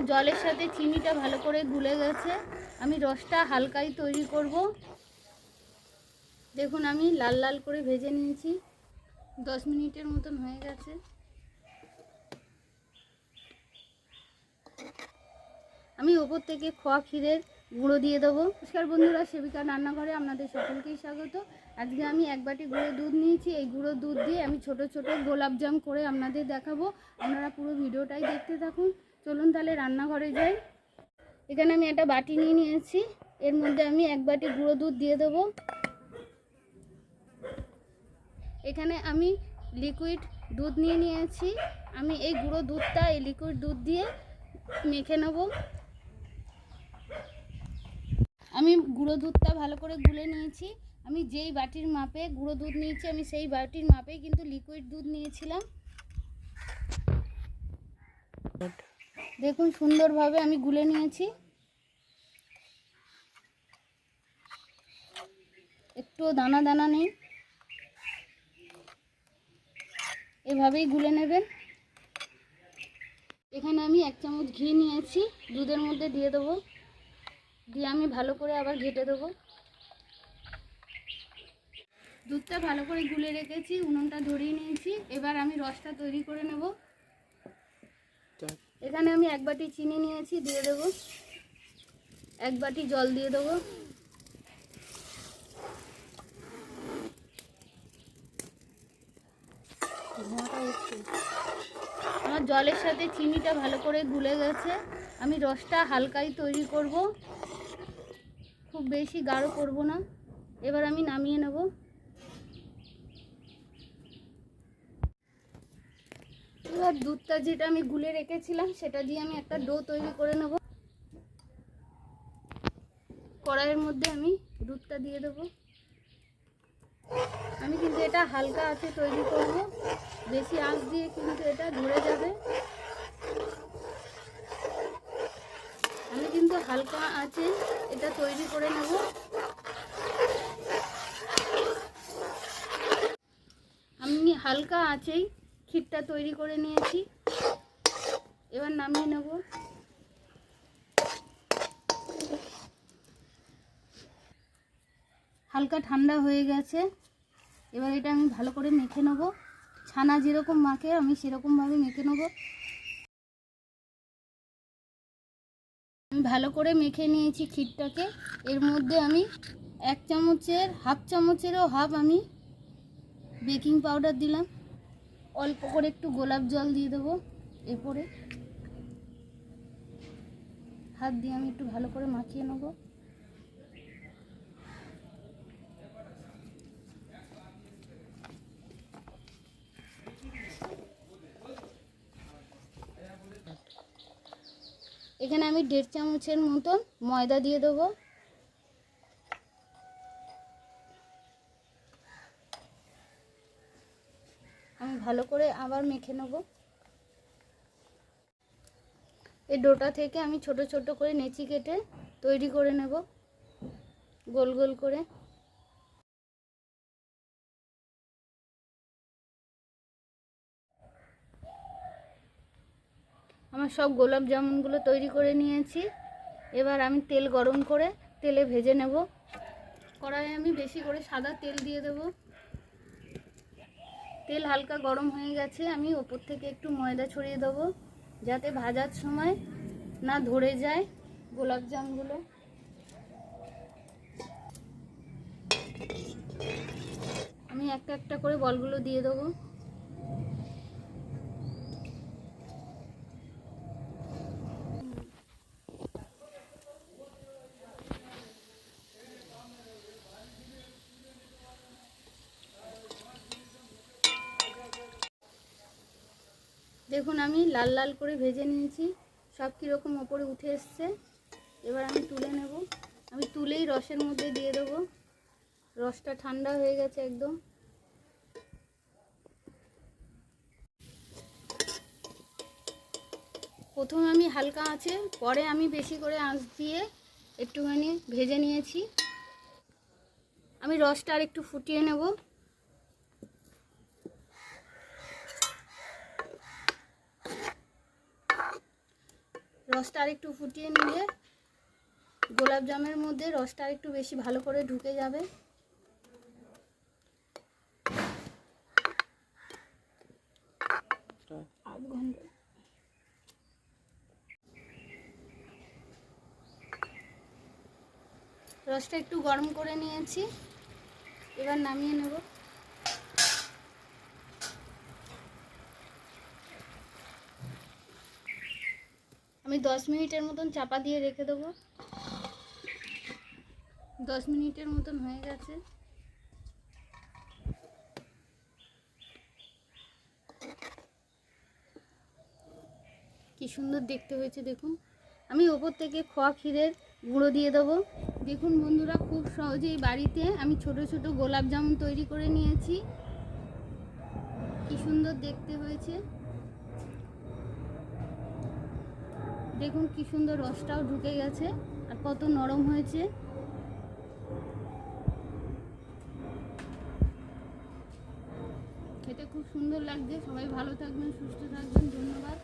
আমার জলের সাথে চিনিটা ভালো করে গুলে গেছে। আমি রসটা হালকাই তৈরি করব। দেখুন, আমি লাল লাল করে ভেজে নিয়েছি। দশ মিনিটের মতন হয়ে গেছে। আমি ওপর থেকে খোয়া ক্ষীরের গুঁড়ো দিয়ে দেবো। নমস্কার বন্ধুরা, সেবিকা রান্নাঘরে আপনাদের সকলকেই স্বাগত। আজকে আমি এক বাটি গুঁড়ো দুধ নিয়েছি। এই গুঁড়ো দুধ দিয়ে আমি ছোট ছোট গোলাপ জাম করে আপনাদের দেখাবো। আপনারা পুরো ভিডিওটাই দেখতে থাকুন। চলুন তাহলে রান্নাঘরে যাই। এখানে আমি একটা বাটি নিয়ে নিয়েছি। এর মধ্যে আমি এক বাটি গুঁড়ো দুধ দিয়ে দেবো। এখানে আমি লিকুইড দুধ নিয়ে নিয়েছি। আমি এই গুঁড়ো দুধটা, এই লিকুইড দুধ দিয়ে মেখে নেব। আমি গুঁড়ো দুধটা ভালো করে গুলে নিয়েছি। আমি যেই বাটির মাপে গুঁড়ো দুধ নিয়েছি, আমি সেই বাটির মাপেই কিন্তু লিকুইড দুধ নিয়েছিলাম। দেখুন সুন্দরভাবে আমি গুলে নিয়েছি। একটুও দানা দানা নেই। এভাবেই গুলে নেবেন। এখানে আমি এক চামচ ঘি নিয়েছি, দুধের মধ্যে দিয়ে দেবো। দিয়ে আমি ভালো করে আবার ঘেটে দেবো। দুধটা ভালো করে গুলে রেখেছি, উনুনটা ধরিয়ে নিয়েছি। এবার আমি রসটা তৈরি করে নেব। এখানে আমি এক বাটি চিনি নিয়েছি, দিয়ে দেবো। এক বাটি জল দিয়ে দেবো। আমার জলের সাথে চিনিটা ভালো করে গুলে গেছে। আমি রসটা হালকাই তৈরি করব। খুব বেশি গাঢ় করব না। এবার আমি নামিয়ে নেব। এবার দুধটা যেটা আমি গুলে রেখেছিলাম, সেটা দিয়ে আমি একটা ডো তৈরি করে নেব। কড়াইয়ের মধ্যে আমি দুধটা দিয়ে দেবো। আমি কিন্তু এটা হালকা আছে তৈরি করব। বেশি আঁচ দিয়ে কিন্তু এটা ধরে যাবে। আমি কিন্তু হালকা আছে এটা তৈরি করে নেব। আমি হালকা আছেই ক্ষীরটা তৈরি করে নিয়েছি। এবার নামিয়ে নেব। হালকা ঠান্ডা হয়ে গেছে। এবার এটা আমি ভালো করে মেখে নেব। ছানা যেরকম মাখে, আমি সেরকমভাবে মেখে নেব। আমি ভালো করে মেখে নিয়েছি ক্ষীরটাকে। এর মধ্যে আমি এক চামচের, হাফ চামচেরও হাফ আমি বেকিং পাউডার দিলাম। অল্প করে একটু গোলাপ জল দিয়ে দেবো এরপরে। হাত দিয়ে আমি একটু ভালো করে মাখিয়ে নেব। এখানে আমি দেড় চামচের মতন ময়দা দিয়ে দেবো। আমি ভালো করে আবার মেখে নেব। এই ডোটা থেকে আমি ছোট ছোট করে নেচি কেটে তৈরি করে নেব। গোল গোল করে। আমার সব গোলাপ জামুনগুলো তৈরি করে নিয়েছি। এবার আমি তেল গরম করে তেলে ভেজে নেব। কড়াইয়ে আমি বেশি করে সাদা তেল দিয়ে দেব। তেল হালকা গরম হয়ে গেছে, আমি ওপর থেকে একটু ময়দা ছড়িয়ে দেবো, যাতে ভাজার সময় না ধরে যায় গোলাপ জামগুলো। আমি একটা একটা করে বলগুলো দিয়ে দেবো। দেখুন, আমি লাল লাল করে ভেজে নিয়েছি। সব কীরকম ওপরে উঠে এসছে। এবার আমি তুলে নেব। আমি তুলেই রসের মধ্যে দিয়ে দেবো। রসটা ঠান্ডা হয়ে গেছে একদম। প্রথমে আমি হালকা আছে পরে আমি বেশি করে আঁচ দিয়ে একটুখানি ভেজে নিয়েছি। আমি রসটা আর একটু ফুটিয়ে নেব। রসটা আরেকটু ফুটিয়ে নিলে গোলাপ জামের মধ্যে রসটা আরেকটু বেশি ভালো করে ঢুকে যাবে। আধ ঘণ্টা। রসটা একটু গরম করে নিয়েছি। এবার নামিয়ে নেব। আমি দশ মিনিটের মতন চাপা দিয়ে রেখে দেবো। দশ মিনিটের মতন হয়ে গেছে। কি সুন্দর দেখতে হয়েছে দেখুন। আমি ওপর থেকে খোয়া ক্ষীরের গুঁড়ো দিয়ে দেবো। দেখুন বন্ধুরা, খুব সহজেই বাড়িতে আমি ছোট ছোট গোলাপ জামুন তৈরি করে নিয়েছি। কি সুন্দর দেখতে হয়েছে। দেখুন কি সুন্দর রসটাও ঢুকে গেছে আর কত নরম হয়েছে। খেতে খুব সুন্দর লাগছে। সবাই ভালো থাকবেন, সুস্থ থাকবেন, ধন্যবাদ।